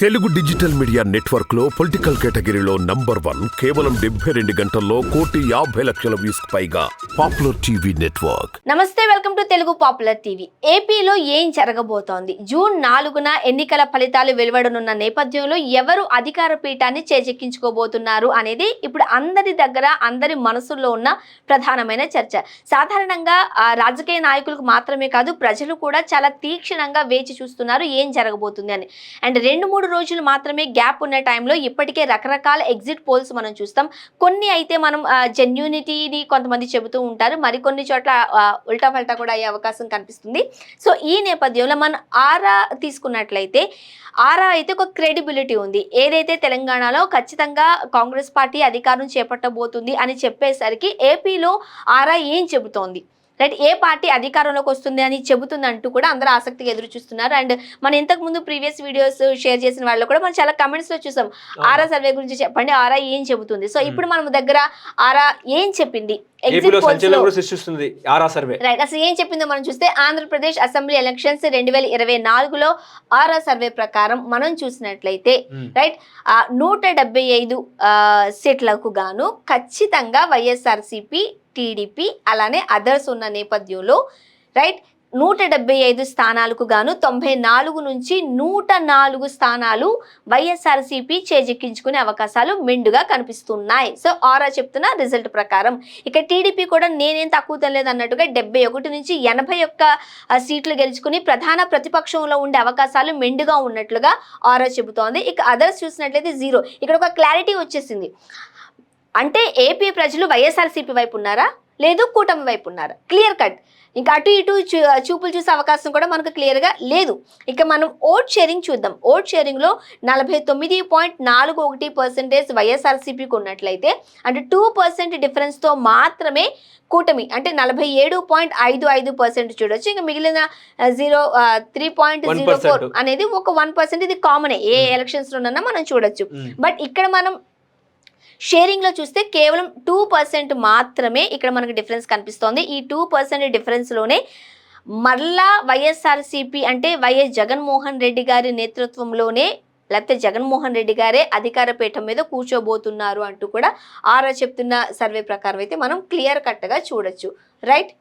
Telugu digital media నెట్వర్క్లో political కేటగిరీలో number one కేవలం డెబ్బై రెండు గంటల్లో కోటి యాభై లక్షల వ్యూస్ పైగా పాపులర్ టీవీ నెట్వర్క్. నమస్తే welcome to Telugu popular TV. ఏపీలో ఏం జరగబోతోంది? జూన్ నాలుగున ఎన్నికల ఫలితాలు వెలువడనున్న నేపథ్యంలో ఎవరు అధికార పీఠాన్ని చేజెక్కించుకోబోతున్నారు అనేది ఇప్పుడు అందరి దగ్గర అందరి మనసుల్లో ఉన్న ప్రధానమైన చర్చ. సాధారణంగా ఆ, రాజకీయ నాయకులకు మాత్రమే కాదు ప్రజలు కూడా చాలా తీక్షణంగా వేచి చూస్తున్నారు ఏం జరగబోతుంది అని. అండ్ రెండు మూడు రోజులు మాత్రమే గ్యాప్ ఉన్న టైంలో ఇప్పటికే రకరకాల ఎగ్జిట్ పోల్స్ మనం చూస్తాం. కొన్ని అయితే మనం జెన్యూనిటీని కొంతమంది చెబుతూ ఉంటారు. మరికొన్ని చోట్ల ఉల్టా పల్టా కూడా అయ్యే అవకాశం కనిపిస్తుంది. సో ఈ నేపథ్యంలో మనం ఆరా తీసుకున్నట్లయితే ఆరా అయితే ఒక క్రెడిబిలిటీ ఉంది. ఏదైతే తెలంగాణలో ఖచ్చితంగా కాంగ్రెస్ పార్టీ అధికారం చేపట్టబోతుంది అని చెప్పేసరికి ఏపీలో ఆరా ఏం చెబుతోంది? రైట్ ఏ పార్టీ అధికారంలోకి వస్తుంది అని చెబుతుంది అంటూ కూడా అందరూ ఆసక్తిగా ఎదురు చూస్తున్నారు. అండ్ మనం ఇంతకు ముందు ప్రీవియస్ వీడియోస్ షేర్ చేసిన వాళ్ళు కూడా మనం చాలా కమెంట్స్లో చూసాం. ఆరా సర్వే గురించి చెప్పండి ఆరా ఏం చెబుతుంది? సో ఇప్పుడు మనం దగ్గర ఆరా ఏం చెప్పింది? సృష్టిస్తుంది ఆరా సర్వే. రైట్ అసలు ఏం చెప్పిందో మనం చూస్తే ఆంధ్రప్రదేశ్ అసెంబ్లీ ఎలక్షన్స్ రెండు వేల ఇరవై నాలుగులో ఆరా సర్వే ప్రకారం మనం చూసినట్లయితే. రైట్ నూట డెబ్బై ఐదు సీట్లకు గాను ఖచ్చితంగా వైఎస్ఆర్సిపి టీడీపీ అలానే అదర్స్ ఉన్న నేపథ్యంలో రైట్ నూట డెబ్బై ఐదు స్థానాలకు గాను తొంభై నాలుగు నుంచి నూట నాలుగు స్థానాలు వైఎస్ఆర్సీపీ చేజెక్కించుకునే అవకాశాలు మెండుగా కనిపిస్తున్నాయి. సో ఆరా చెప్తున్న రిజల్ట్ ప్రకారం ఇక టీడీపీ కూడా నేనేం తక్కువ తెలియదు అన్నట్టుగా డెబ్బై ఒకటి నుంచి ఎనభై ఒక్క సీట్లు గెలుచుకుని ప్రధాన ప్రతిపక్షంలో ఉండే అవకాశాలు మెండుగా ఉన్నట్లుగా ఆరా చెబుతోంది. ఇక అదర్స్ చూసినట్లయితే జీరో ఇక్కడ ఒక క్లారిటీ వచ్చేసింది. అంటే ఏపీ ప్రజలు వైఎస్ఆర్సీపీ వైపు ఉన్నారా? లేదు కూటమి వైపు ఉన్నారా? క్లియర్ కట్ ఇంకా అటు ఇటు చూపులు చూసే అవకాశం కూడా మనకు క్లియర్గా లేదు. ఇక మనం ఓట్ షేరింగ్ చూద్దాం. ఓట్ షేరింగ్లో నలభై తొమ్మిది పాయింట్ నాలుగు ఒకటి పర్సెంటేజ్ వైఎస్ఆర్సీపీకి ఉన్నట్లయితే అంటే టూ పర్సెంట్ డిఫరెన్స్తో మాత్రమే కూటమి అంటే నలభై ఏడు పాయింట్ ఐదు ఐదు పర్సెంట్ చూడొచ్చు. ఇంకా మిగిలిన zero three point zero four 1%. అనేది ఒక వన్ పర్సెంట్ ఇది కామనే ఏ. ఎలక్షన్స్లోనన్నా మనం చూడొచ్చు. బట్ ఇక్కడ మనం షేరింగ్లో చూస్తే కేవలం టూ పర్సెంట్ మాత్రమే ఇక్కడ మనకు డిఫరెన్స్ కనిపిస్తోంది. ఈ టూ పర్సెంట్ డిఫరెన్స్లోనే మరలా వైఎస్ఆర్సీపీ అంటే వైఎస్ జగన్మోహన్ రెడ్డి గారి నేతృత్వంలోనే లేకపోతే జగన్మోహన్ రెడ్డి గారే అధికార పీఠం మీద కూర్చోబోతున్నారు అంటూ కూడా ఆరా చెప్తున్న సర్వే ప్రకారం అయితే మనం క్లియర్ కట్గా చూడొచ్చు. రైట్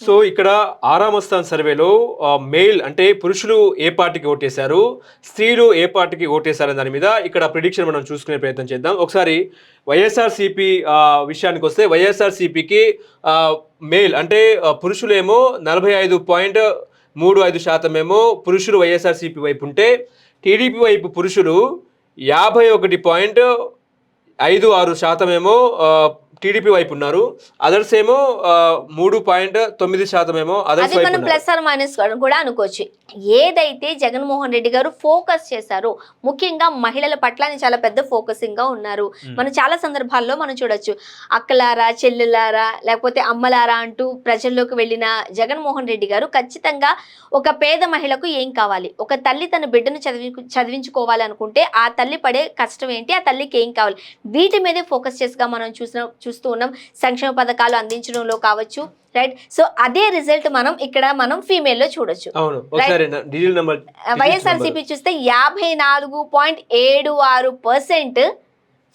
సో ఇక్కడ ఆరామస్థాన్ సర్వేలో మేల్ మెయిల్ అంటే పురుషులు ఏ పార్టీకి ఓటేశారు స్త్రీలు ఏ పార్టీకి ఓటేశారనే దాని మీద ఇక్కడ ప్రిడిక్షన్ మనం చూసుకునే ప్రయత్నం చేద్దాం. ఒకసారి వైఎస్ఆర్సీపీ విషయానికి వస్తే వైఎస్ఆర్సీపీకి మేల్ అంటే పురుషులేమో నలభై ఐదు పాయింట్ మూడు ఐదు శాతం ఏమో పురుషులు వైఎస్ఆర్సీపీ వైపు ఉంటే టీడీపీ వైపు పురుషులు యాభై ఒకటి పాయింట్ ఐదు ఆరు శాతం ఏమో టీడీపీ వైపు ఉన్నారు. అదర్స్ ఏమో మూడు పాయింట్ తొమ్మిది శాతం ఏమో అదర్స్ మనం ప్లస్ ఆర్ మైనస్ కూడా అనుకోవచ్చు. ఏదైతే జగన్మోహన్ రెడ్డి గారు ఫోకస్ చేశారో ముఖ్యంగా మహిళల పట్ల చాలా పెద్ద ఫోకసింగ్గా ఉన్నారు. మనం చాలా సందర్భాల్లో మనం చూడొచ్చు. అక్కలారా చెల్లెలారా లేకపోతే అమ్మలారా అంటూ ప్రజల్లోకి వెళ్ళిన జగన్మోహన్ రెడ్డి గారు ఖచ్చితంగా ఒక పేద మహిళకు ఏం కావాలి? ఒక తల్లి తన బిడ్డను చదివి చదివించుకోవాలి అనుకుంటే ఆ తల్లి పడే కష్టం ఏంటి? ఆ తల్లికి ఏం కావాలి? వీటి మీదే ఫోకస్ చేసిగా మనం చూసిన చూస్తూ ఉన్నాం. సంక్షేమ పథకాలు అందించడంలో కావచ్చు రైట్ సో అదే రిజల్ట్ మనం ఇక్కడ మనం ఫీమేల్లో చూడొచ్చు. వైఎస్ఆర్సీపీ చూస్తే యాభై నాలుగు పాయింట్ ఏడు ఆరు పర్సెంట్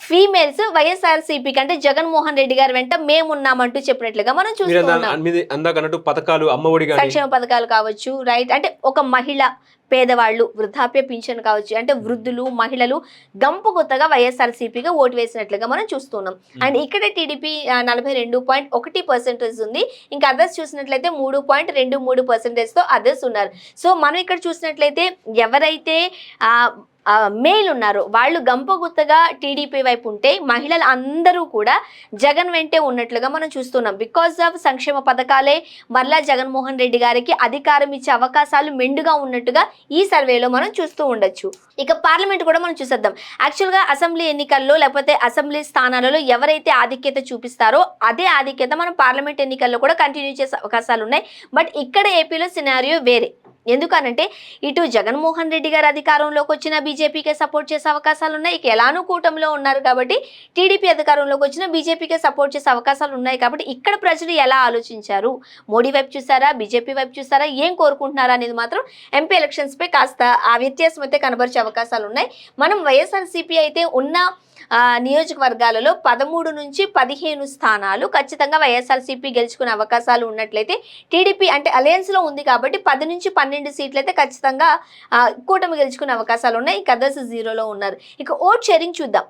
ఫీమేల్స్ వైఎస్ఆర్సీపీ కంటే జగన్మోహన్ రెడ్డి గారి వెంట మేమున్నామంటూ చెప్పినట్లుగా మనం మీరు చూస్తూ అందా- ఉన్నాం. మీది అందాక అన్నట్టు పథకాలు అమ్మఒడి సంక్షేమ పథకాలు కావచ్చు రైట్ అంటే ఒక మహిళ పేదవాళ్ళు వృద్ధాప్య పింఛన్ కావచ్చు అంటే వృద్ధులు మహిళలు గంపు కొత్తగా వైఎస్ఆర్సీపీగా ఓటు వేసినట్లుగా మనం చూస్తున్నాం అండ్ ఇక్కడ టీడీపీ నలభై రెండు పాయింట్ ఒకటి పర్సెంటేజ్ ఉంది. ఇంకా అదర్స్ చూసినట్లయితే మూడు పాయింట్ రెండు మూడు పర్సెంటేజ్తో అదర్స్ ఉన్నారు. సో మనం ఇక్కడ చూసినట్లయితే ఎవరైతే మేల్ ఉన్నారు. వాళ్ళు గంపగుత్తగా టీడీపీ వైపు ఉంటే మహిళలు అందరూ కూడా జగన్ వెంటే ఉన్నట్లుగా మనం చూస్తున్నాం. బికాస్ ఆఫ్ సంక్షేమ పథకాలే మరలా జగన్మోహన్ రెడ్డి గారికి అధికారం ఇచ్చే అవకాశాలు మెండుగా ఉన్నట్టుగా ఈ సర్వేలో మనం చూస్తూ ఉండొచ్చు. ఇక పార్లమెంట్ కూడా మనం చూసేద్దాం. యాక్చువల్గా అసెంబ్లీ ఎన్నికల్లో లేకపోతే అసెంబ్లీ స్థానాలలో ఎవరైతే ఆధిక్యత చూపిస్తారో అదే ఆధిక్యత మనం పార్లమెంట్ ఎన్నికల్లో కూడా కంటిన్యూ చేసే అవకాశాలు ఉన్నాయి. బట్ ఇక్కడ ఏపీలో సినారియో వేరే. ఎందుకనంటే ఇటు జగన్మోహన్ రెడ్డి గారు అధికారంలోకి వచ్చిన బీజేపీకే సపోర్ట్ చేసే అవకాశాలు ఉన్నాయి. ఇక ఎలానూ కూటమిలో ఉన్నారు కాబట్టి టీడీపీ అధికారంలోకి వచ్చిన బీజేపీకే సపోర్ట్ చేసే అవకాశాలు ఉన్నాయి కాబట్టి ఇక్కడ ప్రజలు ఎలా ఆలోచించారు? మోడీ వైపు చూసారా? బీజేపీ వైపు చూసారా? ఏం కోరుకుంటున్నారా అనేది మాత్రం ఎంపీ ఎలక్షన్స్ పై కాస్త ఆ వ్యత్యాసం అయితే కనబరిచే అవకాశాలు ఉన్నాయి. మనం వైఎస్ఆర్సీపీ అయితే ఉన్న నియోజకవర్గాలలో పదమూడు నుంచి పదిహేను స్థానాలు ఖచ్చితంగా వైఎస్ఆర్సీపీ గెలుచుకునే అవకాశాలు ఉన్నట్లయితే టీడీపీ అంటే అలయన్స్లో ఉంది కాబట్టి పది నుంచి పన్నెండు సీట్లు అయితే ఖచ్చితంగా కూటమి గెలుచుకునే అవకాశాలు ఉన్నాయి. కదర్స్ అదర్స్ జీరోలో ఉన్నారు. ఇక ఓట్ షేరింగ్ చూద్దాం.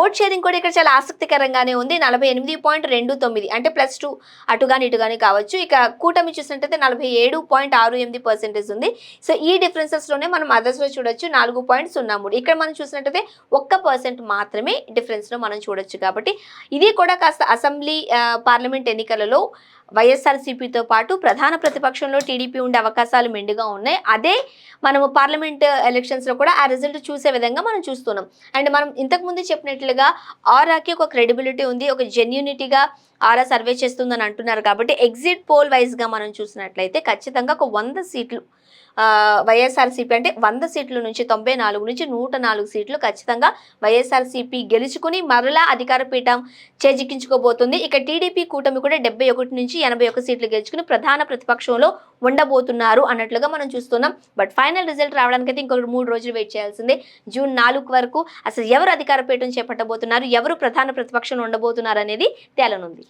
ఓట్ షేరింగ్ కూడా ఇక్కడ చాలా ఆసక్తికరంగానే ఉంది. నలభై ఎనిమిది పాయింట్ రెండు తొమ్మిది అంటే ప్లస్ టూ అటుగాని ఇటుగాని కావచ్చు. ఇక కూటమి చూసినట్టయితే నలభై ఏడు పాయింట్ ఆరు ఎనిమిది పర్సెంటేజ్ ఉంది. సో ఈ డిఫరెన్సెస్లోనే మనం అదర్స్లో చూడొచ్చు. నాలుగు పాయింట్ సున్నా మూడు. ఇక్కడ మనం చూసినట్టయితే ఒక్క పర్సెంట్ మాత్రమే డిఫరెన్స్లో మనం చూడొచ్చు కాబట్టి. ఇది కూడా కాస్త అసెంబ్లీ పార్లమెంట్ ఎన్నికలలో వైఎస్ఆర్సీపీతో పాటు ప్రధాన ప్రతిపక్షంలో టీడీపీ ఉండే అవకాశాలు మెండుగా ఉన్నాయి. అదే మనము పార్లమెంట్ ఎలక్షన్స్లో కూడా ఆ రిజల్ట్ చూసే విధంగా మనం చూస్తున్నాం. అండ్ మనం ఇంతకుముందు చెప్పినట్లుగా ఆరాకి ఒక క్రెడిబిలిటీ ఉంది ఒక జెన్యూనిటీగా ఆరా సర్వే చేస్తుందని అంటున్నారు కాబట్టి ఎగ్జిట్ పోల్ వైజ్గా మనం చూసినట్లయితే ఖచ్చితంగా ఒక వంద సీట్లు వైఎస్ఆర్సీపీ అంటే వంద సీట్ల నుంచి తొంభై నాలుగు నుంచి నూట నాలుగు సీట్లు ఖచ్చితంగా వైఎస్ఆర్సీపీ గెలుచుకుని మరలా అధికార పీఠం చేజిక్కించుకోబోతుంది. ఇక టీడీపీ కూటమి కూడా డెబ్బై ఒకటి నుంచి ఎనభై ఒక సీట్లు గెలుచుకుని ప్రధాన ప్రతిపక్షంలో ఉండబోతున్నారు అన్నట్లుగా మనం చూస్తున్నాం. బట్ ఫైనల్ రిజల్ట్ రావడానికి అయితే ఇంకొక మూడు రోజులు వెయిట్ చేయాల్సిందే. జూన్ నాలుగు వరకు అసలు ఎవరు అధికార పీఠం చేపట్టబోతున్నారు? ఎవరు ప్రధాన ప్రతిపక్షంలో ఉండబోతున్నారు అనేది తేలనుంది.